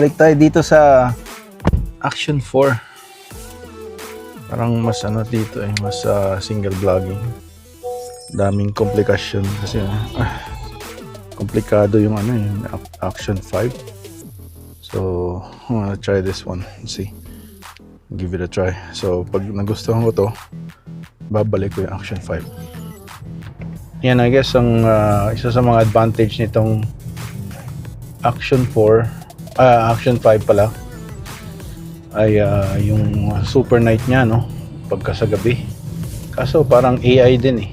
Balik tayo dito sa Action 4. Parang mas ano dito eh, mas ah, single vlogging. Daming komplikasyon kasi ah, komplikado yung ano yung Ac- Action 5. So, I'm gonna try this one. Let's see. Give it a try. So, pag nagustuhan ko to, babalik ko yung Action 5. Yan, I guess, ang ah, isa sa mga advantage nitong Action 4, ah, Action 5 pala, ay ah, yung super night niya, no? Pagka sa gabi. Kaso parang AI din eh.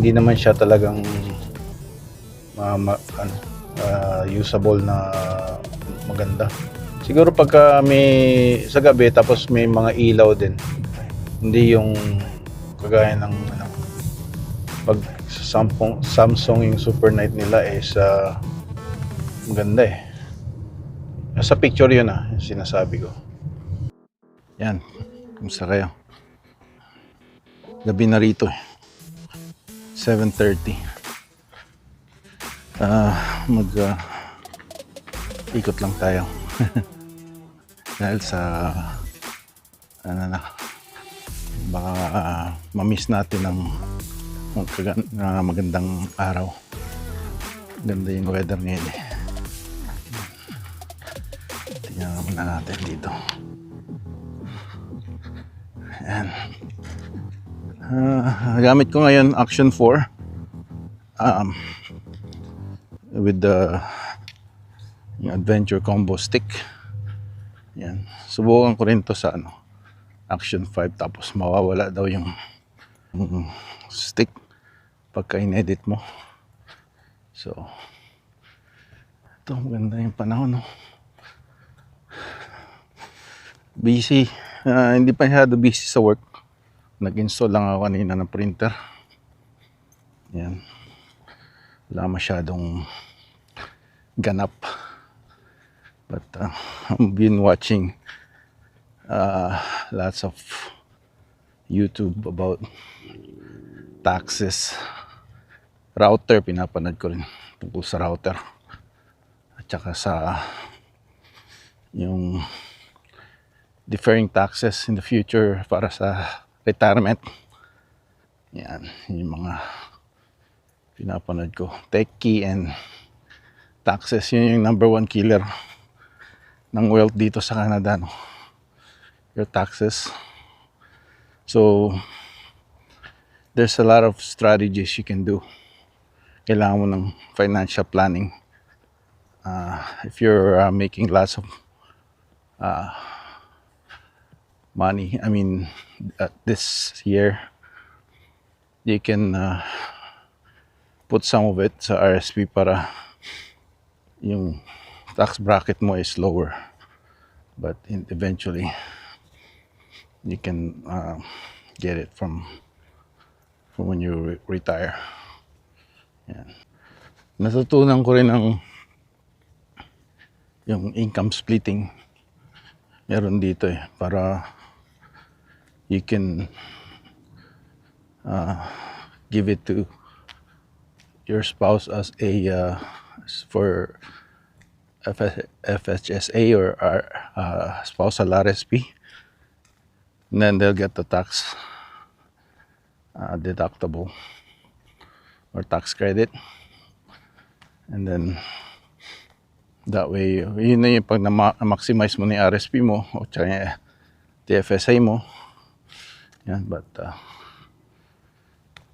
Hindi naman siya talagang ma, ma- ano, ah, usable na maganda. Siguro pagka may sa gabi tapos may mga ilaw din. Hindi yung kagaya ng ano, pag sa Samsung, Samsung yung super night nila is ah, maganda eh. Sa picture yun ah, sinasabi ko. Yan, kumusta kayo? Gabi na rito eh. 7.30. Ah, mag ah, ikot lang tayo. Dahil sa ano na baka ah, ma-miss natin ang magkagan- na magandang araw. Ganda yung weather ngayon eh. Tingnan muna natin dito. Ayan. Ah, gamit ko ngayon Action 4 um, with the Adventure Combo Stick. Yan. Subukan ko rin to sa ano, Action 5 tapos mawawala daw yung, yung stick pagka in-edit mo. So, ito maganda yung panahon. No? Busy. Ah, hindi pa masyado busy sa work. Nag-install lang ako kanina ng printer. Yan. Wala masyadong ganap. But uh, I've been watching uh, lots of YouTube about taxes. Router, pinapanood ko rin tungkol sa router. At saka sa yung deferring taxes in the future para sa retirement. Yan, yung mga pinapanood ko. Techie and taxes, yun yung number one killer ng wealth dito sa Canada. No? Your taxes. So, there's a lot of strategies you can do. Kailangan mo ng financial planning. Uh, if you're uh, making lots of money. I mean, uh, this year, you can uh, put some of it sa RSP para yung tax bracket mo is lower. But in, eventually, you can uh, get it from from when you re- retire. Yan. Natutunan ko rin ang yung income splitting meron dito eh para you can uh, give it to your spouse as a uh, for FS, FHSA or our, uh, spousal RSP and then they'll get the tax uh, deductible or tax credit and then That way, yun na yung pag na-maximize mo ni RSP mo o tsaka TFSA mo. Yan, but uh,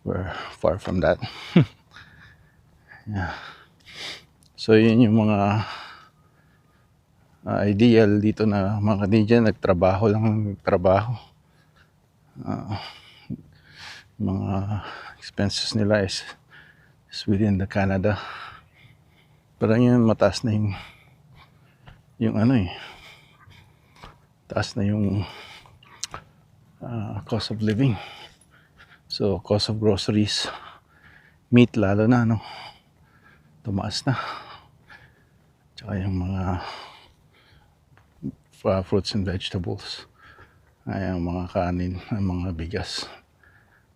we're far from that. yeah. So yun yung mga uh, ideal dito na mga Canadian nagtrabaho lang ng trabaho. Uh, mga expenses nila is, is within the Canada. Parang yun mataas na yung yung ano eh taas na yung ah, cost of living. So cost of groceries meat lalo na no? Tumaas na. Tsaka yung mga uh, fruits and vegetables. Ay ang mga kanin ang mga bigas.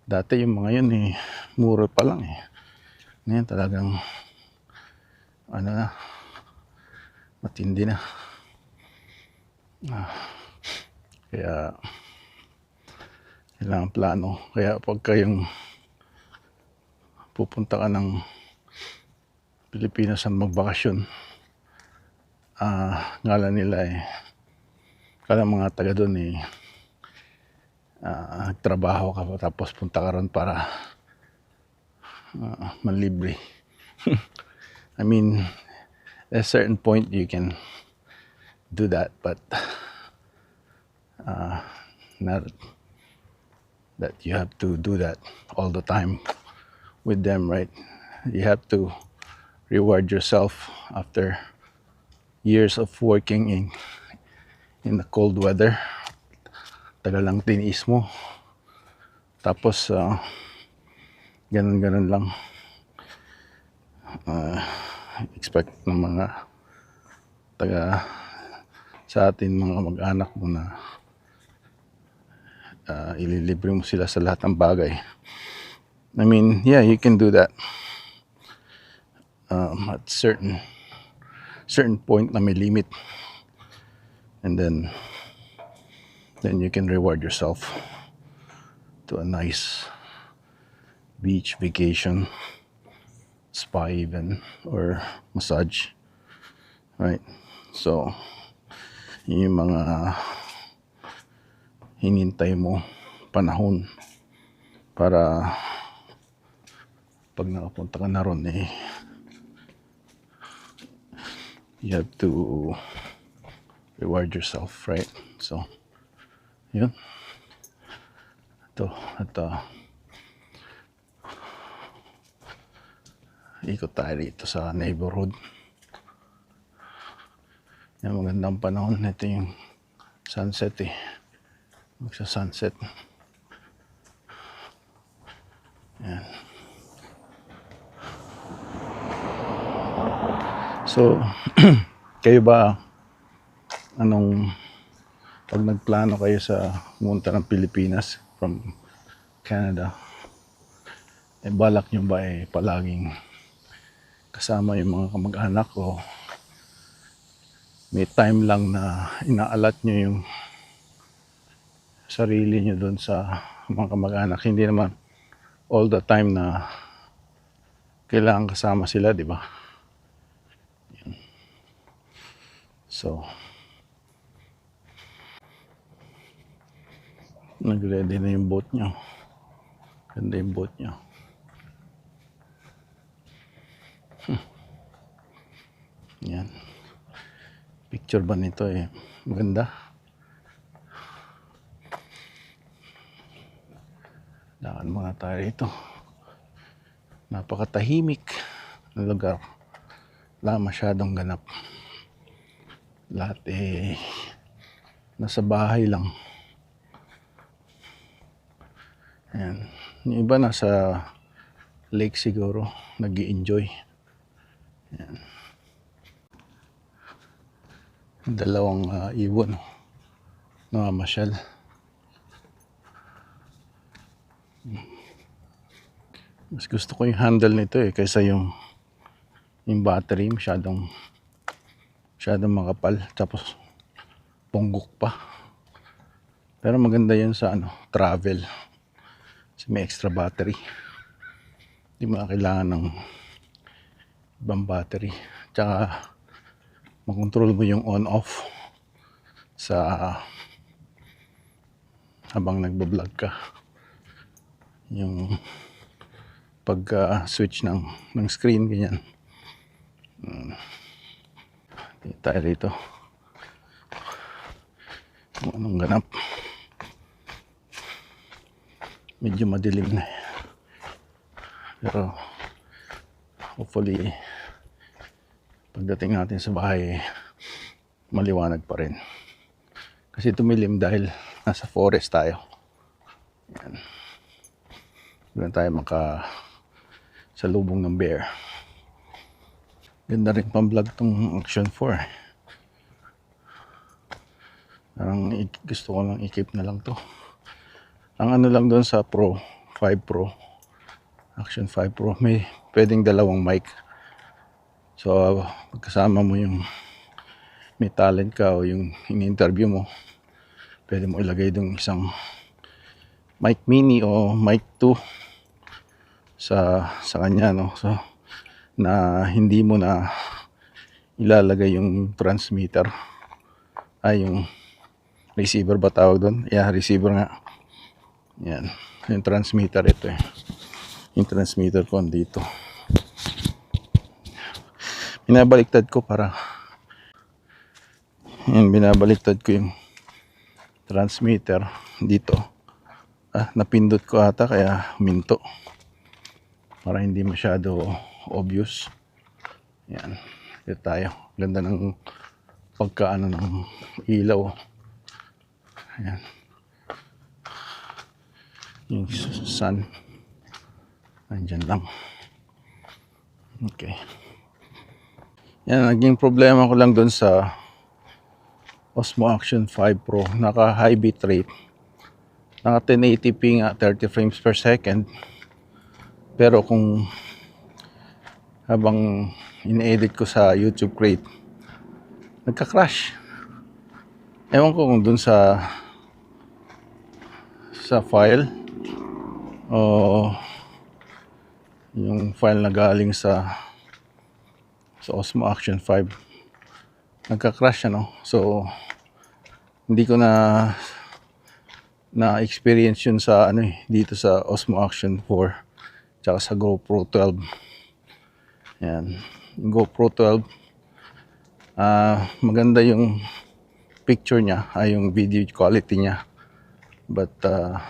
Dati yung mga yun eh mura pa lang eh. Ngayon talagang ano na matindi na. Kaya, kailangan plano. Kaya pag kayong pupunta ka ng Pilipinas ang magbakasyon, ah, ngala nila eh, kala mga taga doon eh, ah, nagtrabaho ka tapos punta ka ron para ah, manlibre. I mean, at a certain point you can do that, but uh, not that you have to do that all the time with them, right? You have to reward yourself after years of working in in the cold weather. Tagal lang tiniis mo. Tapos, uh, ganun-ganun lang. Uh, expect ng mga taga sa atin mga mag-anak mo na uh, ililibre mo sila sa lahat ng bagay. I mean, yeah, you can do that. Um, at certain certain point na may limit. And then then you can reward yourself to a nice beach vacation, spa even, or massage. Right? So, yun yung mga hinintay mo panahon para pag nakapunta ka na ron eh you have to reward yourself right? So yun. Ito ito ikot tayo rito sa neighborhood. Yan magandang panahon. Ito yung sunset eh magsa sunset yan so kayo ba anong pag nagplano kayo sa pumunta ng Pilipinas from Canada eh balak nyo ba eh palaging kasama yung mga kamag-anak o may time lang na inaalat nyo yung sarili nyo doon sa mga kamag-anak. Hindi naman all the time na kailangan kasama sila, di ba? So, nag-ready na yung boat nyo. Ganda yung boat nyo. Hmm. Yan. Picture ba nito eh? Maganda. Lakad mga tayo rito. Napakatahimik ng lugar. Wala masyadong ganap. Lahat eh nasa bahay lang. Ayan. Yung iba nasa lake siguro. nag enjoy Ayan. Dalawang uh, ibon. Namamasyal. Mas gusto ko yung handle nito eh kaysa yung yung battery masyadong masyadong makapal tapos punggok pa. Pero maganda yun sa ano, travel. Kasi may extra battery. Hindi mo kailangan ng ibang battery. Tsaka makontrol mo yung on-off sa habang nagbablog ka. Yung pagka-switch ng, ng screen, ganyan. Hmm. Tayo rito. Kung anong ganap. Medyo madilim na. eh. Pero, hopefully, pagdating natin sa bahay, maliwanag pa rin. Kasi tumilim dahil nasa forest tayo. Yan. Doon tayo maka sa lubong ng bear. Ganda rin pang vlog tong Action 4. Parang gusto ko lang i-keep na lang to. Ang ano lang doon sa Pro, 5 Pro, Action 5 Pro, may pwedeng dalawang mic. So, pagkasama mo yung may talent ka o yung in-interview mo, pwede mo ilagay dong isang mic mini o mic 2 sa sa kanya no? So na hindi mo na ilalagay yung transmitter. Ay yung receiver ba tawag doon? Yeah receiver nga. Yan. Yung transmitter ito eh. Yung transmitter ko dito binabaliktad ko para yan binabaliktad ko yung transmitter dito. Ah, napindot ko ata kaya minto para hindi masyado obvious. Yan. Dito tayo. Ganda ng pagkaano ng ilaw. Yan yung sun. Nandyan lang. Okay. Yan naging problema ko lang doon sa Osmo Action 5 Pro. Naka high bitrate. Naka 1080p nga 30 frames per second pero kung habang ine-edit ko sa YouTube Crate nagka-crash. Ewan ko kung dun sa sa file o yung file na galing sa sa Osmo Action 5 nagka-crash ano? So hindi ko na na experience yun sa ano eh dito sa Osmo Action 4 tsaka sa GoPro 12 yan. GoPro 12 ah maganda yung picture niya ay yung video quality niya. But ah,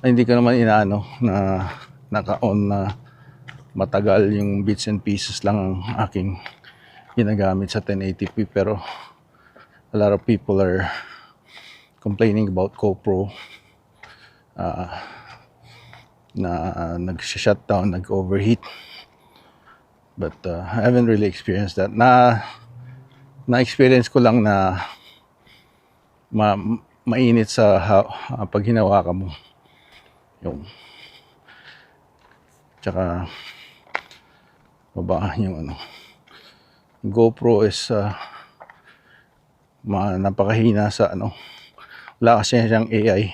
ay, hindi ko naman inaano na naka-on na matagal yung bits and pieces lang ang aking ginagamit sa 1080p pero a lot of people are complaining about GoPro. Ah, na uh, nag-shutdown, nag-overheat. But uh, I haven't really experienced that. Na na-experience ko lang na ma mainit sa ha, pag hinawakan mo. Yung tsaka baba yung ano GoPro is uh, ma, napakahina sa ano wala kasi siyang AI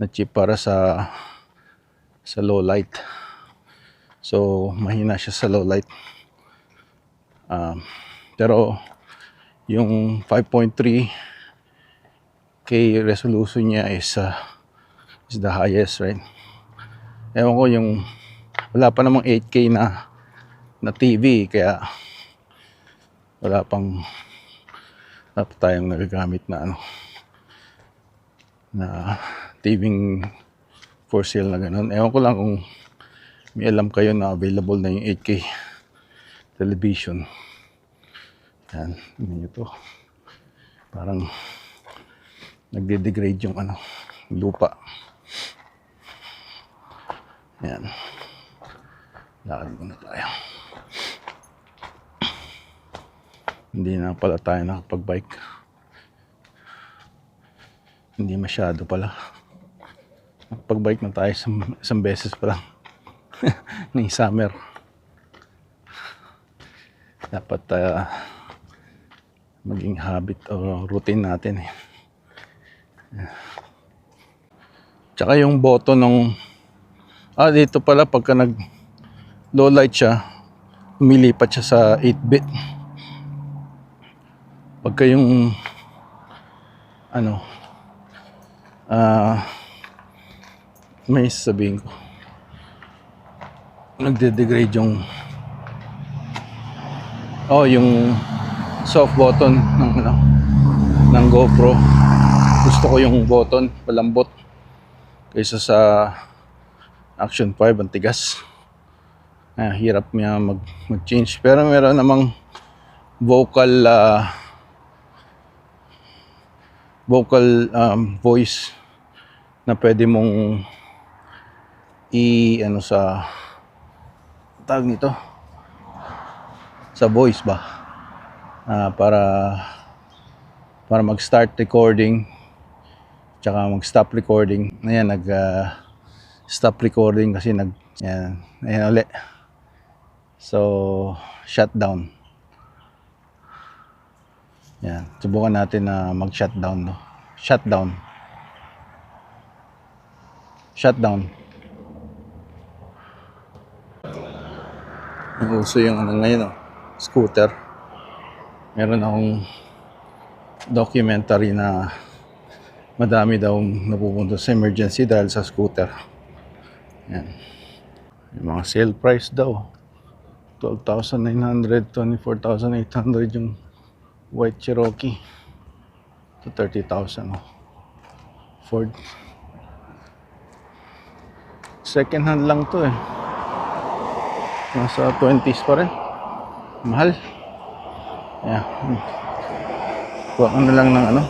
na chip para sa sa low light. So mahina siya sa low light. Um, pero yung 5.3 K resolution niya is uh, is the highest right? Ewan ko yung wala pa namang 8K na na TV kaya wala pang wala pa tayong nagagamit na ano na TV for sale na ganun. Ewan ko lang kung may alam kayo na available na yung 8K television. Yan, yun ito. Parang nagde-degrade yung ano, lupa. Yan. Lakad muna tayo. Hindi na pala tayo nakapag-bike. Hindi masyado pala. Nakapag-bike na tayo isang, isang beses pa lang. Ngayong summer. Dapat ah, maging habit o routine natin eh. Tsaka yung button ng Ah, dito pala pagka nag low light siya, umilipat siya sa 8-bit. Pagka yung ano ah may sabihin ko. Nagde-degrade yung oh yung soft button ng ano ng GoPro. Gusto ko yung button palambot kaysa sa Action 5 ang tigas. Ah, hirap niya mag, mag-change. Pero meron namang vocal ah, vocal um, voice na pwede mong i ano sa tawag nito sa voice ba Ah, para para mag-start recording tsaka mag-stop recording ayan nag ah, stop recording kasi nag yan ayan ulit so shutdown Yan. Subukan natin na mag-shutdown. No? Shutdown. Shutdown. Uso yung ano ngayon, oh, scooter. Meron akong documentary na madami daw napupunta sa emergency dahil sa scooter. Yan. Yung mga sale price daw. 12,900, 24,800 yung white Cherokee. To 30,000. Oh. Ford. Second hand lang to eh. Nasa 20s pa rin. Mahal. Yeah. Kuha ka na lang ng ano.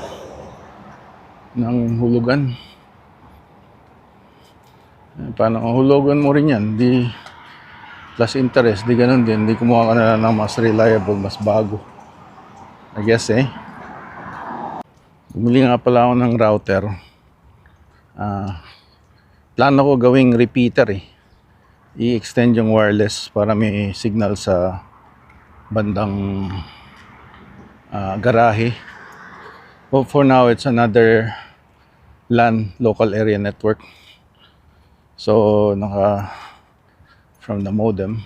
Ng hulugan. Eh, Paano hulugan mo rin yan? Di plus interest, di ganun din. Di kumuha ka na lang ng mas reliable, mas bago. I guess eh. Bumili nga pala ako ng router. Ah, plano ko gawing repeater eh. I-extend yung wireless para may signal sa bandang ah, garahe. But for now, it's another LAN local area network. So, naka from the modem,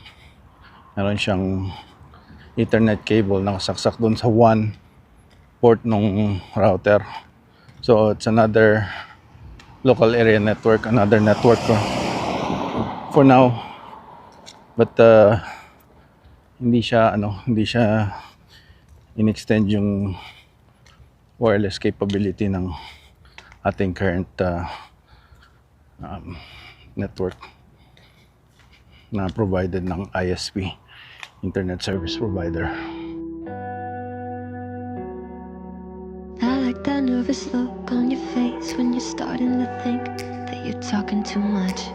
meron siyang Ethernet cable nakasaksak doon sa one port ng router. So, it's another local area network, another network ko for now. But uh, hindi siya ano, hindi siya in-extend yung wireless capability ng ating current uh, um, network na provided ng ISP, Internet Service Provider. I like that nervous look on your face when you're starting to think that you're talking too much.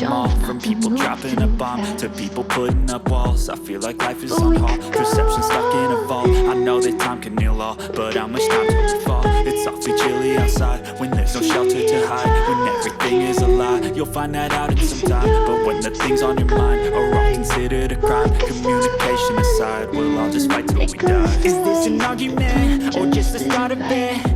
Them all. From people dropping a bomb to people putting up walls. I feel like life is on hold. Perception stuck in a vault. I know that time can heal all, but how much time till we fall? It's awfully chilly outside when there's no shelter to hide. When everything is a lie, you'll find that out in some time. But when the things on your mind are all considered a crime, communication aside, we'll all just fight till we die. Is this an argument or just the start of it?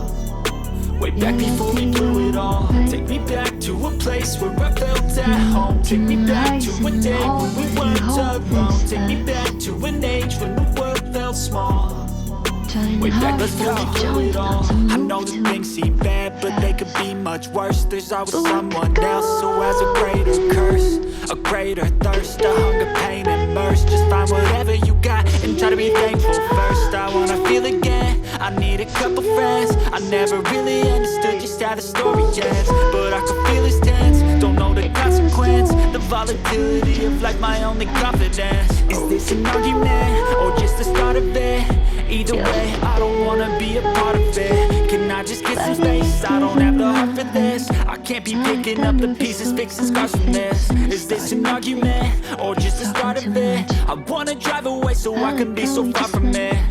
Way back before we blew it all. Take me back to a place where I felt at home. Take me back to a day when we weren't alone. Take me back to an age when the world felt small. Way back before we blew it all. I know that things seem bad, but they could be much worse. There's always someone else who has a greater curse, a greater thirst, a hunger, pain, and mercy. Just find whatever you got and try to be thankful first. I wanna feel again. I need a couple friends. I never really understood just how the story ends, but I can feel it's tense. Don't know the consequence. The volatility of life, my only confidence. Is this an argument or just the start of it? Either way, I don't wanna be a part of it. Can I just get some space? I don't have the heart for this. I can't be picking up the pieces, fixing scars from this. Is this an argument or just the start of it? I wanna drive away so I can be so far from it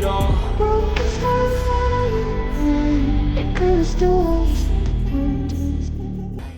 it all. Mm, it could have us.